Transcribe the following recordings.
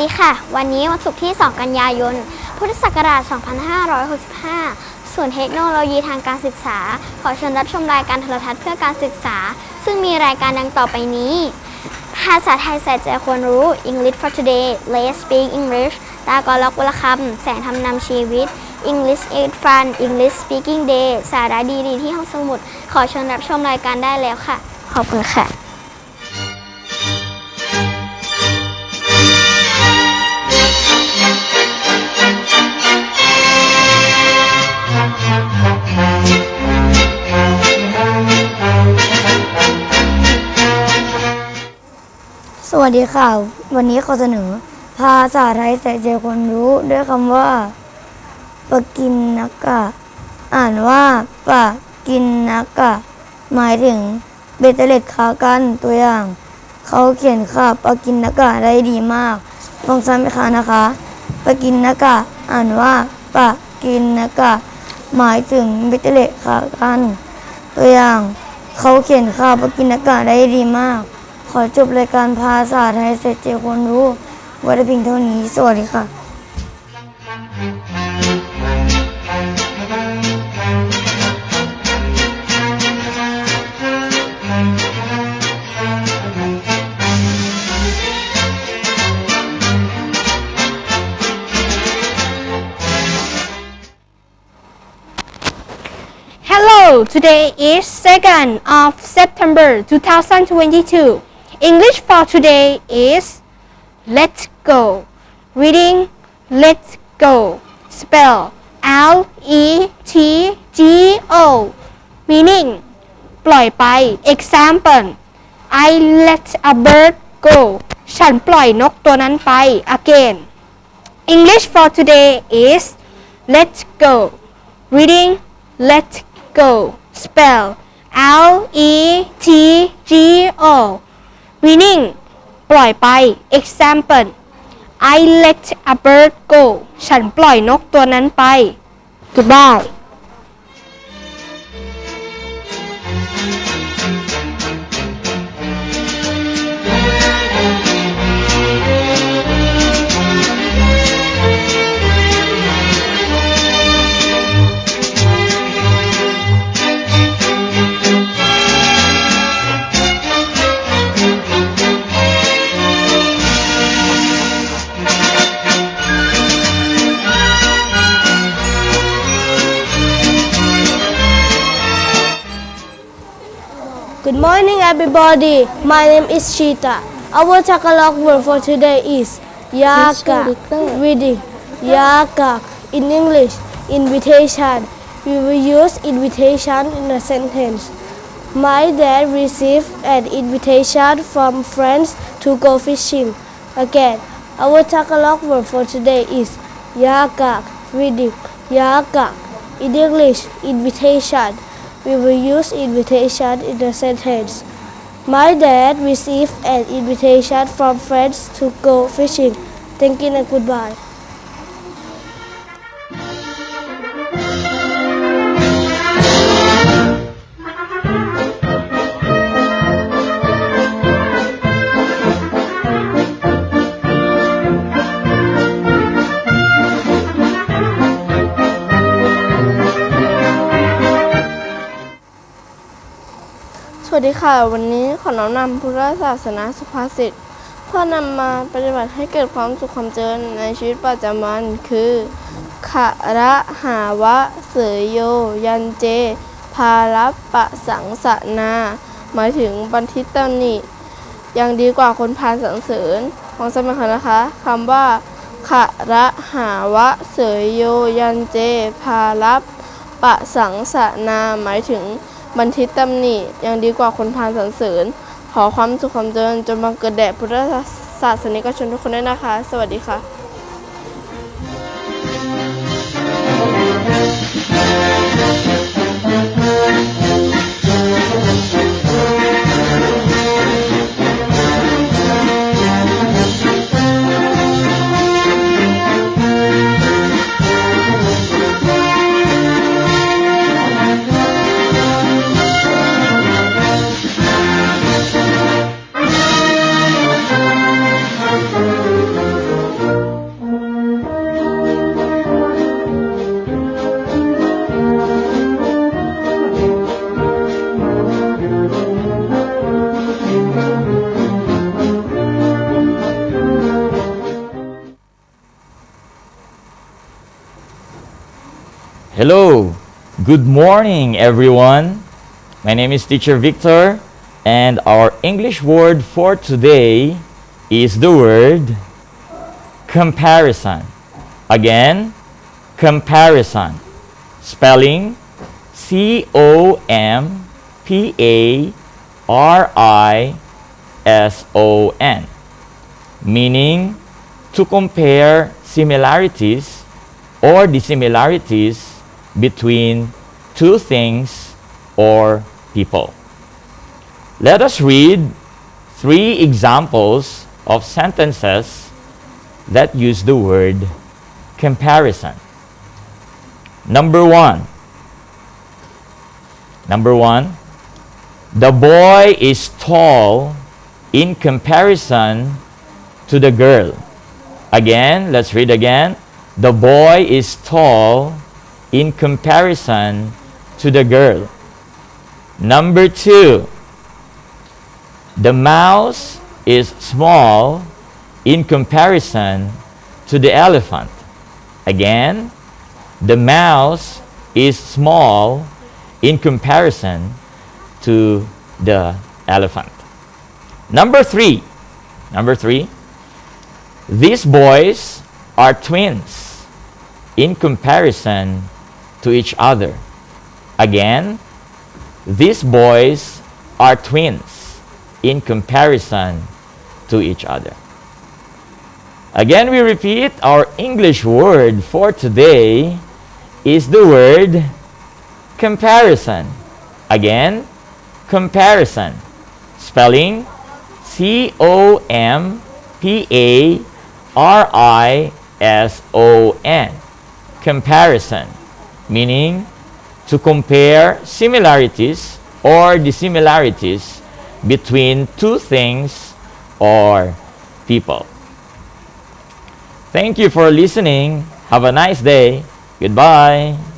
ดีค่ะ วันนี้วันศุกร์ที่ 2 กันยายน พุทธศักราช 2565 ส่วนเทคโนโลยีทางการศึกษา ขอเชิญรับชมรายการโทรทัศน์เพื่อการศึกษา ซึ่งมีรายการดังต่อไปนี้ ภาษาไทยใส่ใจควรรู้ English for today Let's speak English ตากรล็อกวลคำแสงทำนำชีวิต English is fun English speaking day สาระดีๆที่ห้องสมุด ขอเชิญรับชมรายการได้แล้วค่ะ ขอบคุณค่ะ วัสดีค่ะ วันนี้ขอเสนอ ภาษาไทยใส่ใจคนรู้ด้วยคำว่าปะกินนักกะ อ่านว่าปะกินนักกะ หมายถึงเบตเตเล็ดขากันตัวอย่าง เขาเขียนค่ะปะกินนักกะได้ดีมากลองซ้ำอีกครั้งนะคะปะกินนักกะ อ่านว่าปะกินนักกะ หมายถึงเบตเตเล็ดขากัน ตัวอย่าง เขาเขียนค่ะปะกินนักกะได้ดีมาก ขอจบรายการภาษาไทยเสร็จเจคนรู้ไว้แต่เพียงเท่านี้ สวัสดีค่ะ Hello, today is 2nd of September 2022. English for today is Let's go. Reading Let's go. Spell L E T G O. Meaning ปล่อยไป Example I let a bird go. ฉันปล่อยนกตัวนั้นไป Again. English for today is Let's go. Reading Let go. Spell L E T G O. winning ปล่อยไป Example I let a bird go. ฉันปล่อยนกตัวนั้นไป Goodbye. Everybody. My name is Cheetah. Our Tagalog word for today is Yaka. Reading Yaka. In English, invitation. We will use invitation in a sentence. My dad received an invitation from friends to go fishing. Again, our Tagalog word for today is Yaka. Reading Yaka. In English, invitation. We will use invitation in a sentence. My dad received an invitation from friends to go fishing. You and goodbye. สวัสดีค่ะ วันนี้ขอน้อมนำพุทธศาสนาสุภาษิตเพื่อนำมาปฏิบัติให้เกิดความสุขความเจริญในชีวิตประจำวันคือขะระหาวะเสยโย ยันเจภารัปปะสังสนา หมายถึงบันทิตตนิยังดีกว่าคนพาลสรรเสริญของสมัยก่อนนะคะคำว่าขะระหาวะเสยโย ยันเจภารัปปะสังสนา หมายถึง บันทิตตำหนิยังดีกว่าคนพานสรรเสริญ ขอความสุขความเจริญจนบังเกิดแด่พุทธศาสนิกชนทุกคนด้วยนะคะ สวัสดีค่ะ Hello, good morning, everyone. My name is Teacher Victor, and our English word for today is the word comparison. Again, comparison. Spelling C O M P A R I S O N. Meaning to compare similarities or dissimilarities between two things or people. Let us read three examples of sentences that use the word comparison. Number one. Number one. The boy is tall in comparison to the girl. Again, let's read again. The boy is tall in comparison to the girl. Number two. The mouse is small in comparison to the elephant. Again, the mouse is small in comparison to the elephant. Number three. Number three. These boys are twins in comparison to each other. Again, these boys are twins in comparison to each other. Again, we repeat our English word for today is the word comparison. Again, comparison. Spelling C O M P A R I S O N. Comparison. Meaning to compare similarities or dissimilarities between two things or people. Thank you for listening. Have a nice day. Goodbye.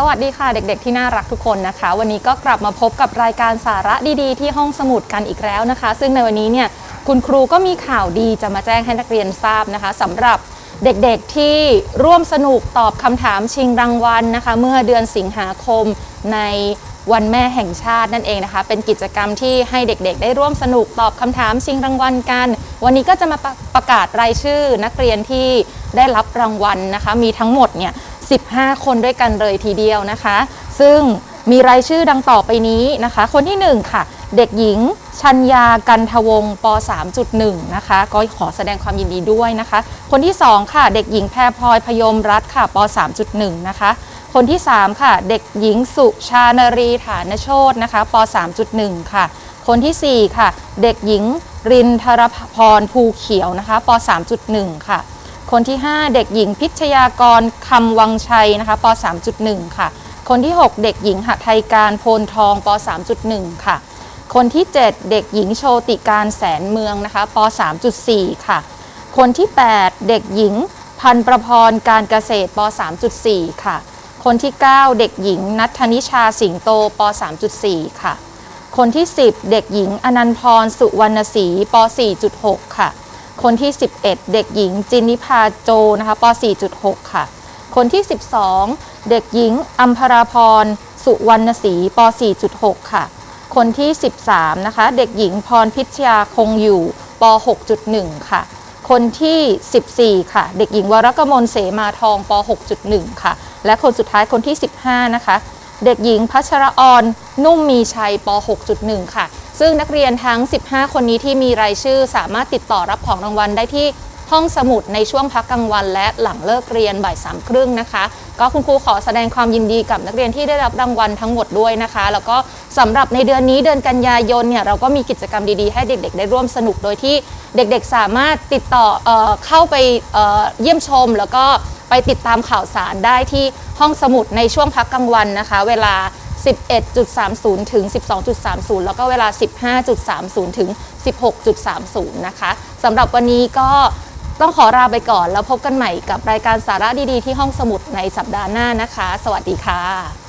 สวัสดีค่ะเด็กๆ ที่น่ารักทุกคนนะคะ วันนี้ก็กลับมาพบกับรายการสาระดีๆ ที่ห้องสมุดกันอีกแล้วนะคะ ซึ่งในวันนี้เนี่ยคุณครูก็มีข่าวดีจะมาแจ้งให้นักเรียนทราบนะคะสำหรับเด็กๆที่ร่วมสนุกตอบคำถามชิงรางวัลนะคะ เมื่อเดือนสิงหาคมในวันแม่แห่งชาตินั่นเองนะคะ เป็นกิจกรรมที่ให้เด็กๆ ได้ร่วมสนุกตอบคำถามชิงรางวัลกัน วันนี้ก็จะมาประประกาศรายชื่อนักเรียนที่ได้รับรางวัลนะคะ มีทั้งหมดเนี่ย 15 คนด้วยกันเลยทีเดียวนะคะ ซึ่งมีรายชื่อดังต่อไปนี้นะคะ คนที่ 1 ค่ะ เด็กหญิง ชัญญากันทวงป 3.1 นะคะ ก็ขอแสดงความยินดีด้วยนะคะ คนที่ 2 ค่ะ เด็กหญิงแพรพลอยพยมรัตค่ะป 3.1 นะคะ คนที่ 3 ค่ะ เด็กหญิงสุชานรีฐานโชตนะคะป 3.1 ค่ะ คนทีสี่ 4 ค่ะ เด็กหญิงรินทรพรภูเขียวนะคะป 3.1 ค่ะ คนที่ 5 เด็กหญิงพิชยากรคำวังชัยนะคะป 3.1 ค่ะ คนที่ 6 เด็กหญิงหไทยการโพนทองป 3.1 ค่ะ คนที่ 7 เด็กหญิงโชติการแสนเมืองนะคะป 3.4 ค่ะ คนที่ 8 เด็กหญิงพันประพรการเกษตรป 3.4 ค่ะ คนที่ 9 เด็กหญิงนัทนิชาสิงโตป 3.4 ค่ะ คนที่ 10 เด็กหญิงอนันพรสุวรรณศรีป 4.6 ค่ะ คนที่ 11 เด็กหญิงจินนิพาโจนะคะป 4.6 ค่ะ คนที่ 12 เด็กหญิงอัมพราพรสุวรรณศรีป 4.6 ค่ะ คนที่ 13 นะคะ เด็กหญิงพรพิชยาคงอยู่ป 6.1 ค่ะ คนที่ 14 ค่ะ เด็กหญิงวรกมลเสมาทองป 6.1 ค่ะ และคนสุดท้ายคนที่ 15 นะคะ เด็กหญิงพัชรออนนุ่มมีชัยป 6.1 ค่ะ ซึ่งนักเรียนทั้ง 15 คนนี้ที่มีรายชื่อ สามารถติดต่อรับของรางวัลได้ที่ห้องสมุดในช่วงพักกลางวัน และหลังเลิกเรียนบ่ายสามครึ่งนะคะ ก็คุณครูขอแสดงความยินดีกับนักเรียนที่ได้รับรางวัลทั้งหมดด้วยนะคะ แล้วก็สำหรับในเดือนนี้เดือนกันยายนเนี่ยเราก็มีกิจกรรมดีๆ ให้เด็กๆ ได้ร่วมสนุกโดยที่เด็กๆ สามารถติดต่อเออเข้าไปเเยี่ยมชม แล้วก็ไปติดตามข่าวสารได้ที่ห้องสมุดในช่วงพักกลางวันนะคะ เวลา 11.30 ถึง 12.30 แล้วก็เวลา 15.30 ถึง 16.30 นะคะสำหรับวันนี้ก็ต้องขอลาไปก่อน แล้วพบกันใหม่กับรายการสาระดีๆ ที่ห้องสมุดในสัปดาห์หน้านะคะ สวัสดีค่ะ